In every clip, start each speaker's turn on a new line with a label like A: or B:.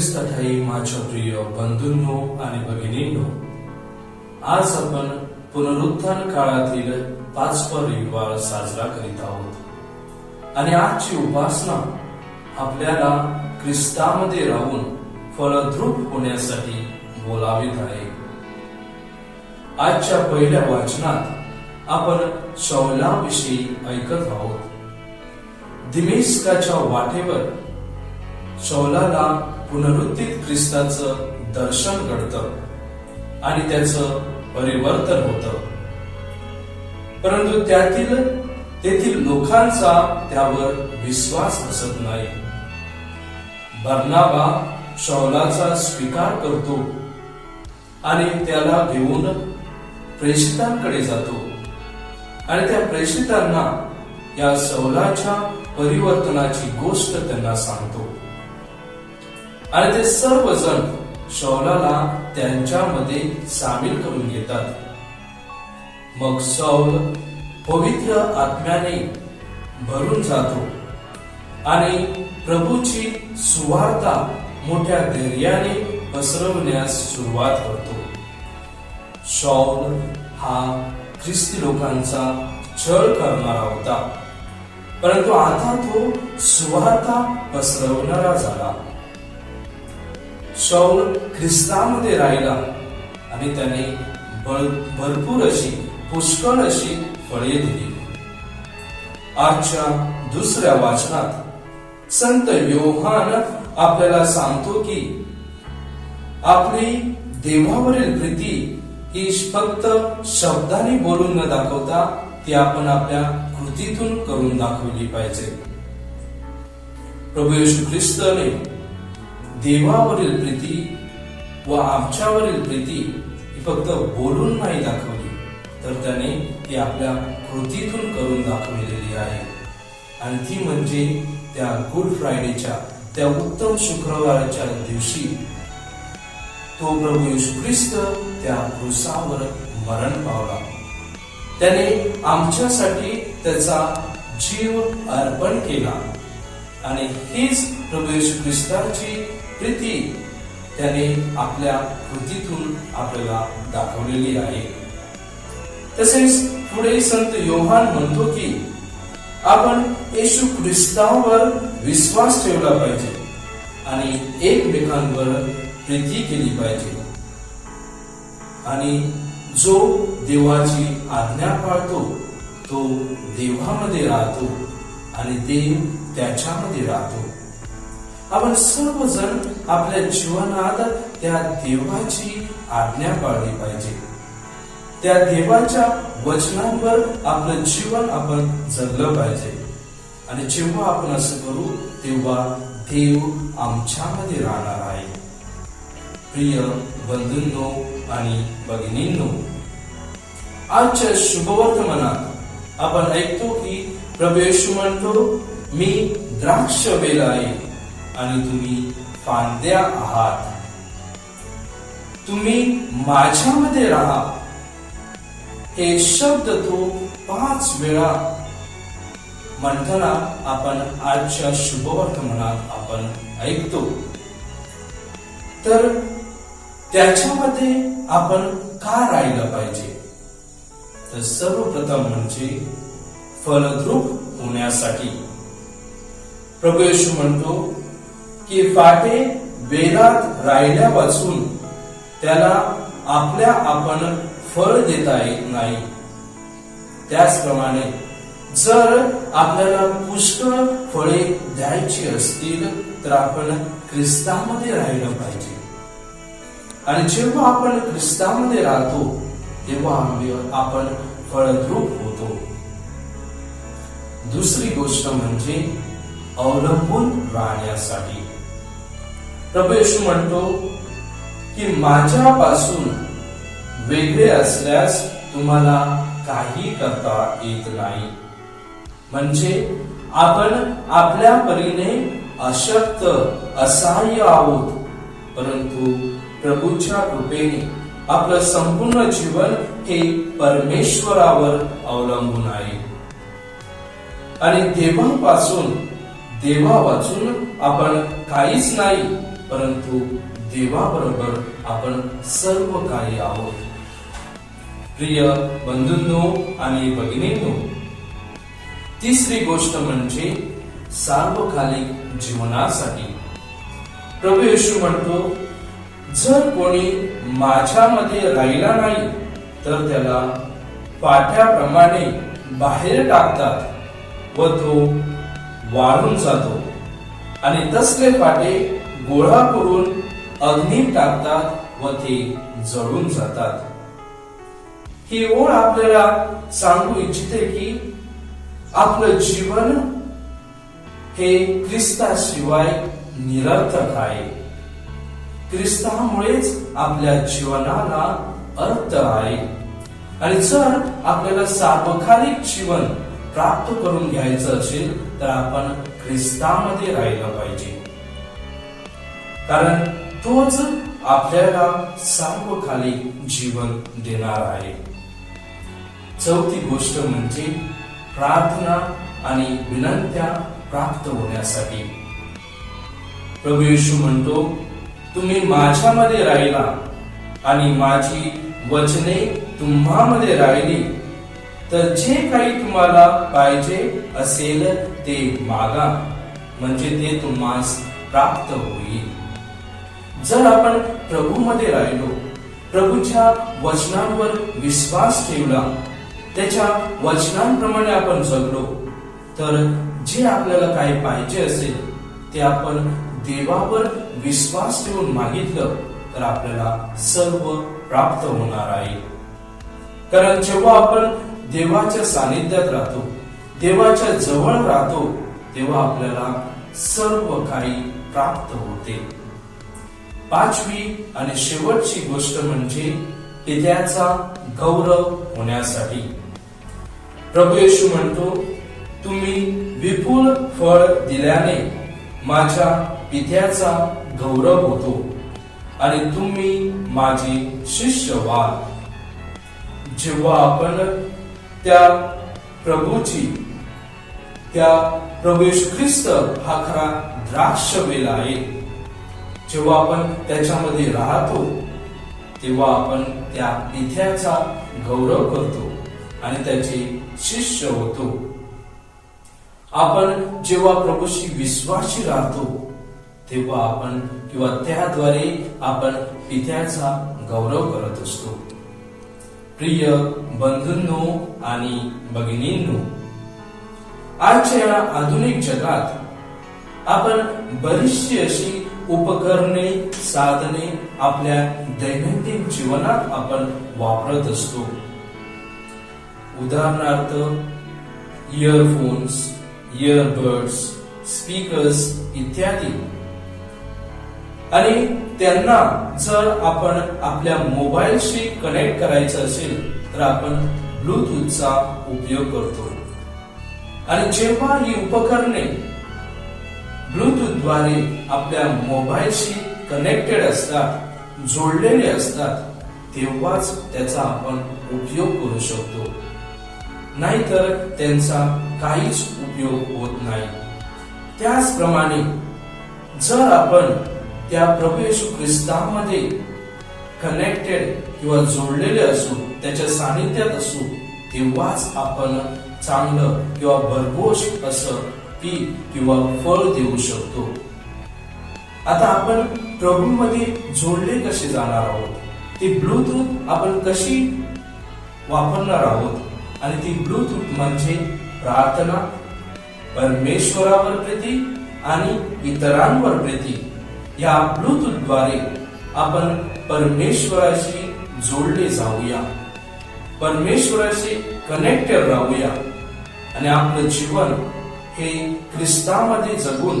A: ख्रिस्ताठाई माझ्या प्रिय बंधूंनो आणि भगिनींनो आज आपण पुनरुत्थान काळातील पाचवा रविवार साजरा करीत आहोत. आणि आजची उपासना आपल्याला ख्रिस्तामध्ये राहून फलद्रूप होण्यासाठी बोलावीत आहे. आजच्या पहिल्या वाचनात आपण शौलाविषयी ऐकत आहोत. दिमेस्काच्या वाटेवर शौलाला पुनरुत्थित ख्रिस्ताचं दर्शन घडतं आणि त्याचं परिवर्तन होतं. परंतु त्यातील तेथील लोकांचा त्यावर विश्वास बसत नाही. बर्नाबा शौलाचा स्वीकार करतो आणि त्याला घेऊन प्रेषितांकडे जातो. आणि त्या प्रेषितांना या सौलाच्या परिवर्तनाची गोष्ट त्यांना सांगतो. आणि ते सर्वजण शौलाला त्यांच्यामध्ये सामील करून घेतात. मग सौल पवित्र आत्म्याने भरून जातो आणि प्रभूची सुवार्ता मोठ्या धैर्याने पसरवण्यास सुरुवात करतो. शौल हा ख्रिस्ती लोकांचा छळ करणारा होता. परंतु आता तो सुवार्ता पसरवणारा झाला. शौल ख्रिस्तामध्ये राहिला. आणि त्याने भरपूर अशी पुष्कळ अशी फळे दिली. आजच्या दुसऱ्या वाचनात संत योहान आपल्याला सांगतो की आपली देवावरील प्रीती ही फक्त शब्दाने बोलून न दाखवता ती आपण आपल्या कृतीतून करून दाखवली पाहिजे. प्रभू येशू ख्रिस्तने देवावरील प्रीती व आमच्यावरील प्रीती ही फक्त बोलून नाही दाखवली तर त्याने ती आपल्या कृतीतून करून दाखवलेली आहे. आणि ती म्हणजे त्या गुड फ्रायडेच्या त्या उत्तम शुक्रवाराच्या दिवशी तो प्रभू येशू ख्रिस्त त्या क्रुसावर मरण पावला. त्याने आमच्यासाठी त्याचा जीव अर्पण केला आणि हीच प्रभू येशू ख्रिस्ताची प्रीती त्याने आपल्या कृतीतून आपल्याला दाखवलेली आहे. तसेच पुढे संत योहान म्हणतो की आपण येशू ख्रिस्तावर विश्वास ठेवला पाहिजे आणि एकमेकांवर प्रीती केली पाहिजे. आणि जो देवाची आज्ञा पाळतो तो देवामध्ये राहतो आणि देव त्याच्यामध्ये राहतो. आपण सर्वजण आपल्या जीवनात त्या देवाची आज्ञा पाळली पाहिजे. त्या देवाच्या वचनांवर आपलं जीवन आपण जगलं पाहिजे. आणि जेव्हा आपण असं करू तेव्हा देव आमच्यामध्ये राहणार आहे. प्रिय बंधूंनो आणि भगिनींनो आजच्या शुभवर्तमानात आपण ऐकतो की प्रभू येशू म्हणतो मी द्राक्ष वेल आहे. आणि तुम्ही फांद्या आहात. तुम्ही माझ्यामध्ये राहा. हे शब्द तो पाच वेळा. म्हणताना आपण आजच्या शुभवर्तमानात आपण ऐकतो. तर त्याच्यामध्ये आपण का राहिलं पाहिजे? तर सर्वप्रथम म्हणजे फलद्रूप होण्यासाठी. प्रभू येशू म्हणतो की फाटे वेलात राहिल्यापासून त्याला आपल्या आपण फळ देता येत नाही. त्याचप्रमाणे जर आपल्याला पुष्कळ फळे द्यायची असतील तर आपण ख्रिस्तामध्ये राहिलं पाहिजे. आणि जेव्हा आपण ख्रिस्तामध्ये राहतो तेव्हा आपण फळद्रूप होतो. दुसरी गोष्ट म्हणजे अवलंबून राहण्यासाठी. प्रभू येशू म्हणतो की माझ्यापासून वेगळे असल्यास तुम्हाला काही करता येत नाही. म्हणजे आपण आपल्या परीने अशक्त असहाय्य आहोत. परंतु प्रभूच्या कृपेने आपलं संपूर्ण जीवन हे परमेश्वरावर अवलंबून आहे. आणि देवापासून देवा वाचून आपण काहीच नाही परंतु देवाबरोबर आपण सर्व काही आहोत. प्रिय बंधूंनो आणि भगिनींनो तिसरी गोष्ट म्हणजे सार्वकालिक जीवनासाठी. प्रभू येशू म्हणतो जर कोणी माझ्यामध्ये राहिला नाही तर त्याला पाठ्याप्रमाणे बाहेर टाकतात व तो वाळून जातो. आणि तसले पाटे गोळा करून अग्नीत टाकतात व ते जळून जातात. ही ओळ आपल्याला सांगू इच्छिते की आपलं जीवन हे ख्रिस्ताशिवाय निरर्थक आहे. ख्रिस्तामुळेच आपल्या जीवनाला अर्थ आहे. आणि जर आपल्याला सार्वकालिक जीवन प्राप्त करून घ्यायचं असेल तर आपण ख्रिस्तामध्ये राहिलं पाहिजे. कारण तोच आपल्याला सार्वकालिक जीवन देणार आहे. चौथी गोष्ट म्हणजे प्रार्थना आणि विनंत्या प्राप्त होण्यासाठी. प्रभू येशू म्हणतो तुम्ही माझ्यामध्ये राहिला आणि माझी वचने तुम्हामध्ये राहिली तर जे काही तुम्हाला पाहिजे असेल ते मागा म्हणजे ते तुम्हास प्राप्त होईल. जर आपण प्रभूमध्ये राहिलो प्रभूच्या वचनांवर विश्वास ठेवला त्याच्या वचनांप्रमाणे आपण जगलो तर जे आपल्याला काही पाहिजे असेल ते आपण देवावर विश्वास ठेवून मागितलं तर आपल्याला सर्व प्राप्त होणार आहे. कारण जेव्हा आपण देवाच्या सानिध्यात राहतो देवाच्या जवळ राहतो तेव्हा आपल्याला सर्व काही प्राप्त होते. पाचवी आणि शेवटची गोष्ट म्हणजे पित्याचा गौरव होण्यासाठी. प्रभू येशू म्हणतो तुम्ही विपुल फळ दिल्याने माझ्या पित्याचा गौरव होतो आणि तुम्ही माझे शिष्य व्हाल. जेव्हा आपण त्या प्रभूची त्या प्रभू ख्रिस्त हा खरा द्राक्ष वेल आहे जेव्हा आपण त्याच्यामध्ये राहतो तेव्हा आपण त्या इथ्याचा गौरव करतो आणि त्याचे शिष्य होतो. आपण जेव्हा प्रभूशी विश्वासी राहतो तेव्हा आपण किंवा त्याद्वारे आपण पित्याचा गौरव करत असतो. प्रिय बंधूंनो आणि भगिनींनो आजच्या आधुनिक जगात आपण बरीचशी अशी उपकरणे साधने आपल्या दैनंदिन जीवनात आपण वापरत असतो. उदाहरणार्थ इयरफोन्स इयरबड्स स्पीकर्स इत्यादी. आणि त्यांना जर आपण आपल्या मोबाईलशी कनेक्ट करायचं असेल तर आपण ब्लूटूथचा उपयोग करतो. आणि जेव्हा ही उपकरणे ब्लूटूथद्वारे आपल्या मोबाईलशी कनेक्टेड असतात जोडलेले असतात तेव्हाच त्याचा आपण उपयोग करू शकतो. नाहीतर त्यांचा काहीच उपयोग होत नाही. त्याचप्रमाणे जर आपण त्या प्रभू येशू ख्रिस्तामध्ये कनेक्टेड किंवा जोडलेले असू त्याच्या सानिध्यात असू तेव्हाच आपण चांगलं किंवा भरघोष असं पीक किंवा फळ देऊ शकतो. आता आपण प्रभूमध्ये जोडले कसे जाणार आहोत? ती ब्लूटूथ आपण कशी वापरणार आहोत? आणि ती ब्लूटूथ म्हणजे प्रार्थना परमेश्वरावर प्रीती आणि इतरांवर प्रीती. या ब्लूटूथद्वारे आपण परमेश्वराशी जोडले जाऊया. परमेश्वराशी कनेक्टेड राहूया. आणि आपलं जीवन हे ख्रिस्तामध्ये जगून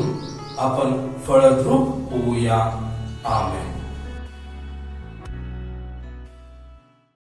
A: आपण फळद्रूप होऊया. आमेन.